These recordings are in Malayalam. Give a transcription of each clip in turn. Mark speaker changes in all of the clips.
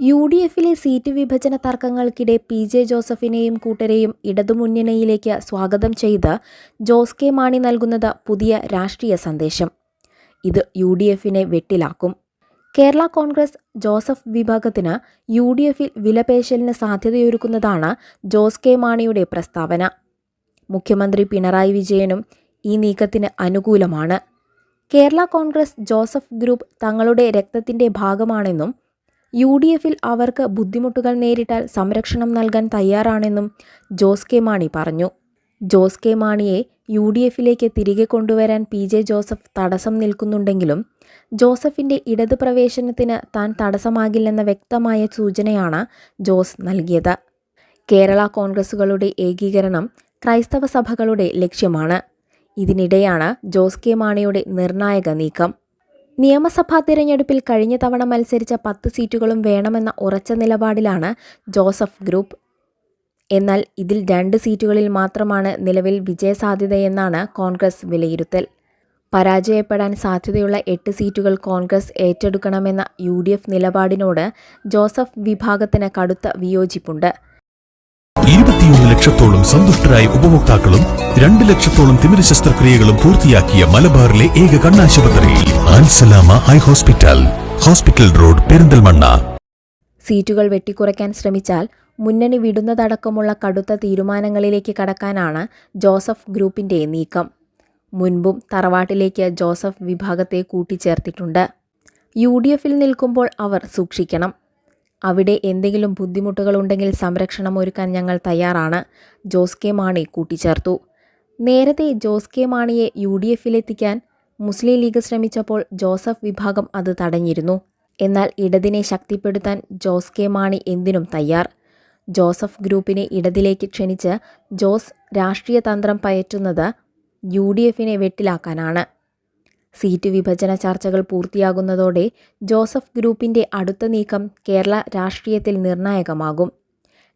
Speaker 1: യു ഡി എഫിലെ സീറ്റ് വിഭജന തർക്കങ്ങൾക്കിടെ പി ജെ ജോസഫിനെയും കൂട്ടരെയും ഇടതുമുന്നണിയിലേക്ക് സ്വാഗതം ചെയ്ത് ജോസ് കെ മാണി നൽകുന്നത് പുതിയ രാഷ്ട്രീയ സന്ദേശം. ഇത് യു ഡി എഫിനെ വെട്ടിലാക്കും. കേരള കോൺഗ്രസ് ജോസഫ് വിഭാഗത്തിന് യു ഡി എഫിൽ വിലപേശലിന് സാധ്യതയൊരുക്കുന്നതാണ് ജോസ് കെ മാണിയുടെ പ്രസ്താവന. മുഖ്യമന്ത്രി പിണറായി വിജയനും ഈ നീക്കത്തിന് അനുകൂലമാണ്. കേരള കോൺഗ്രസ് ജോസഫ് ഗ്രൂപ്പ് തങ്ങളുടെ രക്തത്തിന്റെ ഭാഗമാണെന്നും യു ഡി എഫിൽ അവർക്ക് ബുദ്ധിമുട്ടുകൾ നേരിട്ടാൽ സംരക്ഷണം നൽകാൻ തയ്യാറാണെന്നും ജോസ് കെ മാണി പറഞ്ഞു. ജോസ് കെ മാണിയെ യു ഡി എഫിലേക്ക് തിരികെ കൊണ്ടുവരാൻ പി ജെ ജോസഫ് തടസ്സം നിൽക്കുന്നുണ്ടെങ്കിലും ജോസഫിന്റെ ഇടത് പ്രവേശനത്തിന് താൻ തടസ്സമാകില്ലെന്ന വ്യക്തമായ സൂചനയാണ് ജോസ് നൽകിയത്. കേരള കോൺഗ്രസുകളുടെ ഏകീകരണം ക്രൈസ്തവ സഭകളുടെ ലക്ഷ്യമാണ്. ഇതിനിടെയാണ് ജോസ് കെ മാണിയുടെ നിർണായക നീക്കം. നിയമസഭാ തിരഞ്ഞെടുപ്പിൽ കഴിഞ്ഞ തവണ മത്സരിച്ച പത്ത് സീറ്റുകളും വേണമെന്ന ഉറച്ച നിലപാടിലാണ് ജോസഫ് ഗ്രൂപ്പ്. എന്നാൽ ഇതിൽ രണ്ട് സീറ്റുകളിൽ മാത്രമാണ് നിലവിൽ വിജയസാധ്യതയെന്നാണ് കോൺഗ്രസ് വിലയിരുത്തൽ. പരാജയപ്പെടാൻ സാധ്യതയുള്ള എട്ട് സീറ്റുകൾ കോൺഗ്രസ് ഏറ്റെടുക്കണമെന്ന യു ഡി എഫ് നിലപാടിനോട് ജോസഫ് വിഭാഗത്തിന് കടുത്ത വിയോജിപ്പുണ്ട്.
Speaker 2: ഇരുപത്തിയൊന്ന് ലക്ഷത്തോളം സന്തുഷ്ടരായ ഉപഭോക്താക്കളും രണ്ട് ലക്ഷത്തോളം തിമിര ശസ്ത്രക്രിയകളും പൂർത്തിയാക്കിയ മലബാറിലെ ഏക കണ്ണാശുപത്രി ആൻസലാമ eye hospital hospital road Perinthalmanna.
Speaker 1: സീറ്റുകൾ വെട്ടിക്കുറയ്ക്കാൻ ശ്രമിച്ചാൽ മുന്നണി വിടുന്നതടക്കമുള്ള കടുത്ത തീരുമാനങ്ങളിലേക്ക് കടക്കാനാണ് ജോസഫ് ഗ്രൂപ്പിന്റെ നീക്കം. മുൻപും തറവാട്ടിലേക്ക് ജോസഫ് വിഭാഗത്തെ കൂട്ടിച്ചേർത്തിട്ടുണ്ട്. യു ഡി എഫിൽ നിൽക്കുമ്പോൾ അവർ സൂക്ഷിക്കണം. അവിടെ എന്തെങ്കിലും ബുദ്ധിമുട്ടുകളുണ്ടെങ്കിൽ സംരക്ഷണം ഒരുക്കാൻ ഞങ്ങൾ തയ്യാറാണ്. ജോസ് കെ മാണി കൂട്ടിച്ചേർത്തു. നേരത്തെ ജോസ് കെ മാണിയെ യു ഡി എഫിലെത്തിക്കാൻ മുസ്ലിം ലീഗ് ശ്രമിച്ചപ്പോൾ ജോസഫ് വിഭാഗം അത് തടഞ്ഞിരുന്നു. എന്നാൽ ഇടതിനെ ശക്തിപ്പെടുത്താൻ ജോസ് കെ മാണി എന്തിനും തയ്യാർ. ജോസഫ് ഗ്രൂപ്പിനെ ഇടതിലേക്ക് ക്ഷണിച്ച് ജോസ് രാഷ്ട്രീയ തന്ത്രം പയറ്റുന്നത് യു ഡി എഫിനെ വെട്ടിലാക്കാനാണ്. സീറ്റ് വിഭജന ചർച്ചകൾ പൂർത്തിയാകുന്നതോടെ ജോസഫ് ഗ്രൂപ്പിന്റെ അടുത്ത നീക്കം കേരള രാഷ്ട്രീയത്തിൽ നിർണായകമാകും.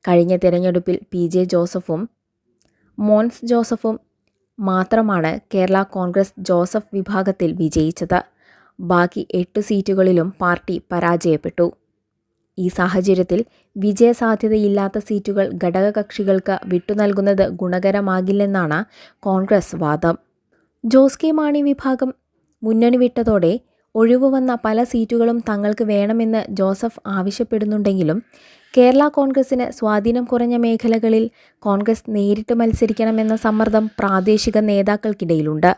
Speaker 1: കഴിഞ്ഞ തിരഞ്ഞെടുപ്പിൽ പി. ജെ. ജോസഫും മോൻസ് ജോസഫും മാത്രമാണ് കേരള കോൺഗ്രസ് ജോസഫ് വിഭാഗത്തിൽ വിജയിച്ചത്. ബാക്കി എട്ട് സീറ്റുകളിലും പാർട്ടി പരാജയപ്പെട്ടു. ഈ സാഹചര്യത്തിൽ വിജയസാധ്യതയില്ലാത്ത സീറ്റുകൾ ഘടകകക്ഷികൾക്ക് വിട്ടുനൽകുന്നത് ഗുണകരമാകില്ലെന്നാണ് കോൺഗ്രസ് വാദം. ജോസ് കെ മാണി വിഭാഗം മുന്നണി വിട്ടതോടെ ഒഴിവു വന്ന പല സീറ്റുകളും തങ്ങൾക്ക് വേണമെന്ന് ജോസഫ് ആവശ്യപ്പെടുന്നുണ്ടെങ്കിലും കേരള കോൺഗ്രസിന് സ്വാധീനം കുറഞ്ഞ മേഖലകളിൽ കോൺഗ്രസ് നേരിട്ട് മത്സരിക്കണമെന്ന സമ്മർദ്ദം പ്രാദേശിക നേതാക്കൾക്കിടയിലുണ്ട്.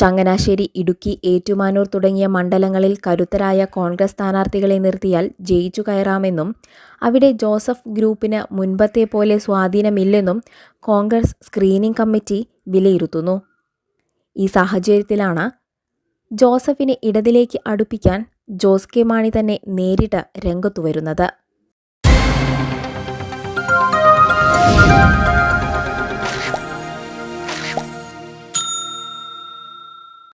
Speaker 1: ചങ്ങനാശ്ശേരി ഇടുക്കി ഏറ്റുമാനൂർ തുടങ്ങിയ മണ്ഡലങ്ങളിൽ കരുത്തരായ കോൺഗ്രസ് സ്ഥാനാർത്ഥികളെ നിർത്തിയാൽ ജയിച്ചു കയറാമെന്നും അവിടെ ജോസഫ് ഗ്രൂപ്പിന് മുൻപത്തെ പോലെ സ്വാധീനമില്ലെന്നും കോൺഗ്രസ് സ്ക്രീനിംഗ് കമ്മിറ്റി വിലയിരുത്തുന്നു. ഈ സാഹചര്യത്തിലാണ് ജോസഫിനെ ഇടതിലേക്ക് അടുപ്പിക്കാൻ ജോസ് കെ മാണി തന്നെ നേരിട്ട് രംഗത്തു വരുന്നത്